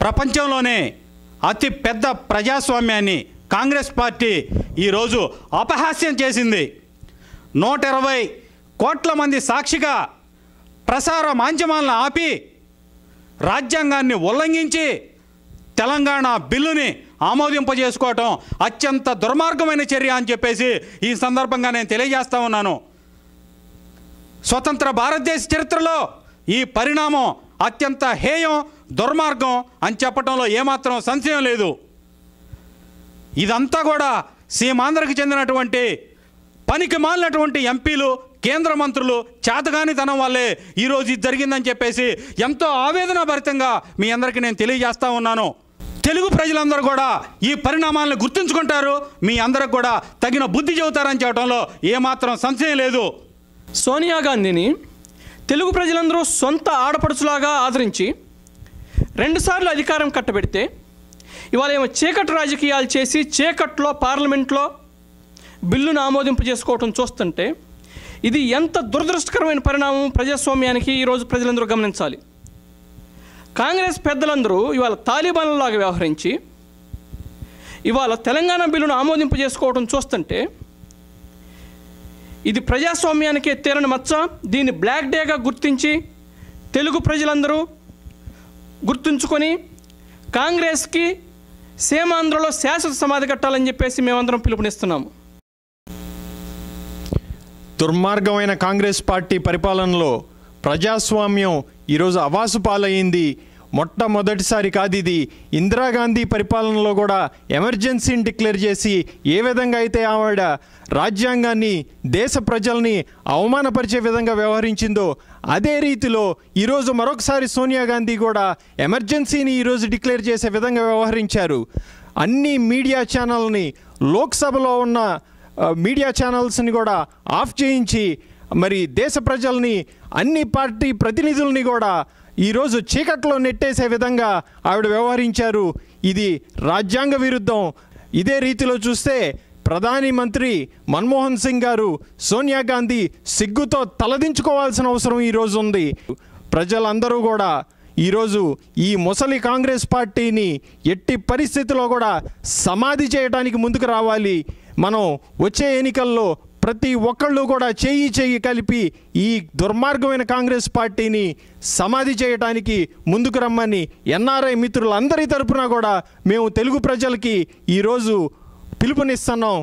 ప్రపంచంలోనే అతి పెద్ద ప్రజాస్వామ్యాన్ని కాంగ్రెస్ పార్టీ ఈరోజు అపహాస్యం చేసింది. నూట ఇరవై కోట్ల మంది సాక్షిగా ప్రసార మాధ్యమాలను ఆపి రాజ్యాంగాన్ని ఉల్లంఘించి తెలంగాణ బిల్లుని ఆమోదింపజేసుకోవటం అత్యంత దుర్మార్గమైన చర్య అని చెప్పేసి ఈ సందర్భంగా నేను తెలియజేస్తా ఉన్నాను. స్వతంత్ర భారతదేశ చరిత్రలో ఈ పరిణామం అత్యంత హేయం దుర్మార్గం అని చెప్పడంలో ఏమాత్రం సంశయం లేదు. ఇదంతా కూడా సీమాంధ్రకు చెందినటువంటి పనికి మాలినటువంటి ఎంపీలు కేంద్ర మంత్రులు చేతగానితనం వల్లే ఈరోజు ఇది జరిగిందని చెప్పేసి ఎంతో ఆవేదనభరితంగా మీ అందరికీ నేను తెలియజేస్తూ ఉన్నాను. తెలుగు ప్రజలందరూ కూడా ఈ పరిణామాలను గుర్తుంచుకుంటారు. మీ అందరికి కూడా తగిన బుద్ధి చెబుతారని చెప్పడంలో ఏమాత్రం సంశయం లేదు. సోనియా గాంధీని తెలుగు ప్రజలందరూ సొంత ఆడపడుచులాగా ఆదరించి రెండుసార్లు అధికారం కట్టబెడితే ఇవాళ ఏమో చీకటి రాజకీయాలు చేసి చీకట్లో పార్లమెంట్లో బిల్లును ఆమోదింపు చేసుకోవటం చూస్తుంటే ఇది ఎంత దురదృష్టకరమైన పరిణామం ప్రజాస్వామ్యానికి ఈరోజు ప్రజలందరూ గమనించాలి. కాంగ్రెస్ పెద్దలందరూ ఇవాళ తాలిబాన్లలాగా వ్యవహరించి ఇవాళ తెలంగాణ బిల్లును ఆమోదింపు చేసుకోవడం చూస్తుంటే ఇది ప్రజాస్వామ్యానికే తీరని మచ్చ. దీన్ని బ్లాక్ డేగా గుర్తించి తెలుగు ప్రజలందరూ గుర్తుంచుకొని కాంగ్రెస్కి సీమాంధ్రలో శాశ్వత సమాధి కట్టాలని చెప్పేసి మేమందరం పిలుపునిస్తున్నాము. దుర్మార్గమైన కాంగ్రెస్ పార్టీ పరిపాలనలో ప్రజాస్వామ్యం ఈరోజు అవాసు పాలయ్యింది మొట్టమొదటిసారి కాదు ఇది. ఇందిరాగాంధీ పరిపాలనలో కూడా ఎమర్జెన్సీని డిక్లేర్ చేసి ఏ విధంగా అయితే ఆవిడ రాజ్యాంగాన్ని దేశ ప్రజల్ని అవమానపరిచే విధంగా వ్యవహరించిందో అదే రీతిలో ఈరోజు మరొకసారి సోనియా గాంధీ కూడా ఎమర్జెన్సీని ఈరోజు డిక్లేర్ చేసే విధంగా వ్యవహరించారు. అన్ని మీడియా ఛానల్ని లోక్సభలో ఉన్న మీడియా ఛానల్స్ని కూడా ఆఫ్ చేయించి మరి దేశ ప్రజల్ని అన్ని పార్టీ ప్రతినిధుల్ని కూడా ఈరోజు చీకట్లో నెట్టేసే విధంగా ఆవిడ వ్యవహరించారు. ఇది రాజ్యాంగ విరుద్ధం. ఇదే రీతిలో చూస్తే ప్రధాని మంత్రి మన్మోహన్ సింగ్ గారు సోనియా గాంధీ సిగ్గుతో తలదించుకోవాల్సిన అవసరం ఈరోజు ఉంది. ప్రజలందరూ కూడా ఈరోజు ఈ ముసలి కాంగ్రెస్ పార్టీని ఎట్టి పరిస్థితిలో కూడా సమాధి చేయడానికి ముందుకు రావాలి. మనం వచ్చే ఎన్నికల్లో ప్రతి ఒక్కళ్ళు కూడా చేయి చేయి కలిపి ఈ దుర్మార్గమైన కాంగ్రెస్ పార్టీని సమాధి చేయడానికి ముందుకు రమ్మని ఎన్ఆర్ఐ మిత్రులందరి తరపున కూడా మేము తెలుగు ప్రజలకి ఈరోజు పిలుపునిస్తున్నాం.